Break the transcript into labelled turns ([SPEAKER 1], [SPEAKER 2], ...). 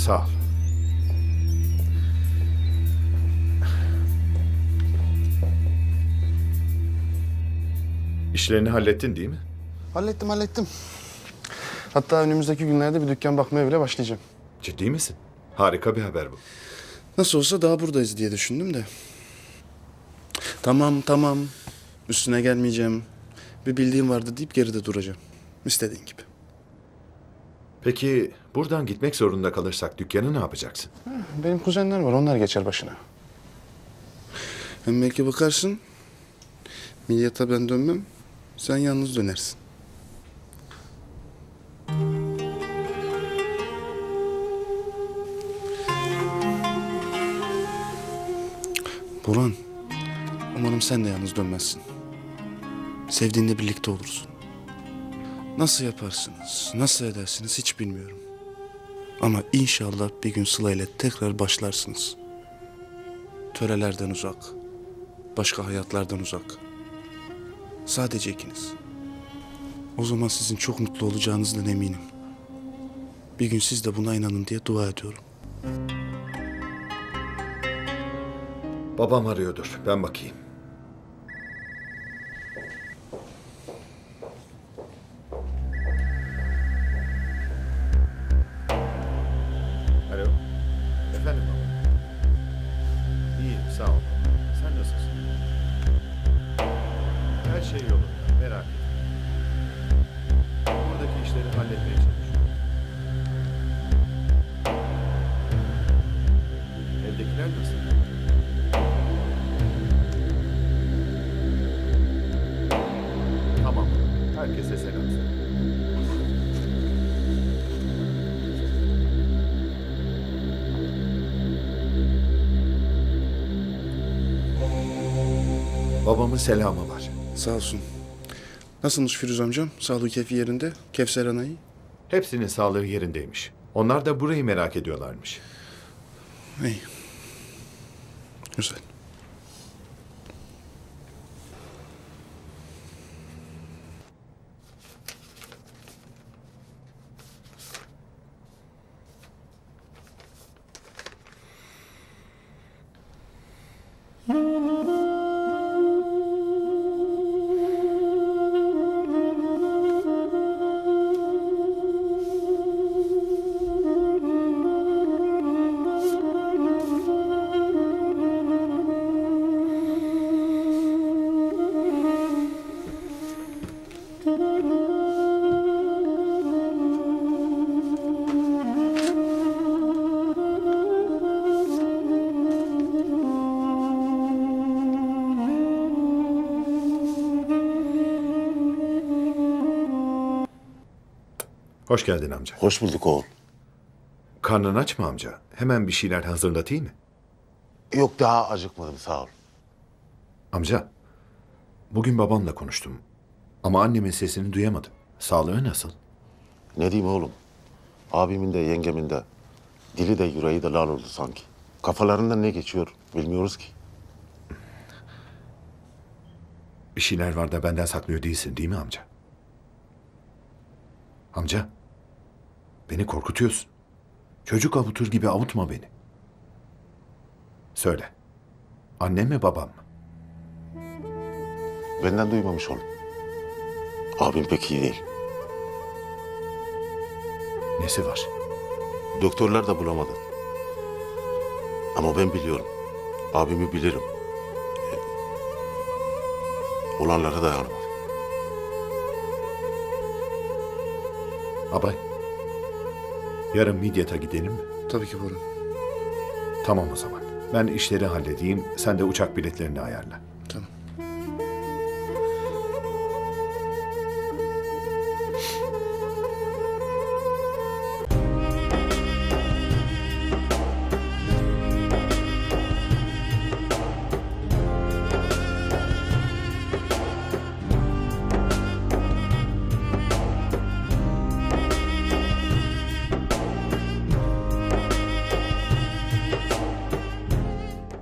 [SPEAKER 1] Sağ ol. İşlerini hallettin değil mi?
[SPEAKER 2] Hallettim hallettim. Hatta önümüzdeki günlerde bir dükkan bakmaya bile başlayacağım.
[SPEAKER 1] Ciddi misin? Harika bir haber bu.
[SPEAKER 2] Nasıl olsa daha buradayız diye düşündüm de. Tamam tamam. Üstüne gelmeyeceğim. Bir bildiğim vardı deyip geride duracağım. İstediğin gibi.
[SPEAKER 1] Peki buradan gitmek zorunda kalırsak dükkanı ne yapacaksın?
[SPEAKER 2] Benim kuzenler var onlar geçer başına. Hem belki bakarsın. Milyata ben dönmem. Sen yalnız dönersin. Burhan, umarım sen de yalnız dönmezsin. Sevdiğinle birlikte olursun. Nasıl yaparsınız, nasıl edersiniz hiç bilmiyorum. Ama inşallah bir gün Sıla ile tekrar başlarsınız. Törelerden uzak, başka hayatlardan uzak. Sadece ikiniz. O zaman sizin çok mutlu olacağınızdan eminim. Bir gün siz de buna inanın diye dua ediyorum.
[SPEAKER 1] Babam arıyordur. Ben bakayım. Merak etme. Buradaki işleri halletmeye çalışıyorum. Evdekiler nasıl? Tamam. Herkese selam. Babamın selamı var.
[SPEAKER 2] Sağ olsun. Nasılmış Firuz amcam? Sağlığı keyfi yerinde. Kevser anayı.
[SPEAKER 1] Hepsinin sağlığı yerindeymiş. Onlar da burayı merak ediyorlarmış.
[SPEAKER 2] İyi. Güzel.
[SPEAKER 1] Hoş geldin amca.
[SPEAKER 3] Hoş bulduk oğul.
[SPEAKER 1] Karnın aç mı amca? Hemen bir şeyler hazırlatayım mı?
[SPEAKER 3] Yok daha acıkmadım sağ ol.
[SPEAKER 1] Amca, bugün babamla konuştum. Ama annemin sesini duyamadım. Sağlığı nasıl?
[SPEAKER 3] Ne diyeyim oğlum? Abimin de yengemin de dili de yüreği de lal oldu sanki. Kafalarında ne geçiyor bilmiyoruz ki.
[SPEAKER 1] Bir şeyler var da benden saklıyor değilsin değil mi amca? Amca, beni korkutuyorsun. Çocuk avutur gibi avutma beni. Söyle, annem mi babam mı?
[SPEAKER 3] Benden duymamış oğlum. Abim pek iyi değil.
[SPEAKER 1] Nesi var?
[SPEAKER 3] Doktorlar da bulamadı. Ama ben biliyorum. Abimi bilirim. E, Olanlara dayanamam.
[SPEAKER 1] Abay, yarın Midyat'a gidelim mi?
[SPEAKER 2] Tabii ki Burhan.
[SPEAKER 1] Tamam o zaman. Ben işleri halledeyim, sen de uçak biletlerini ayarla.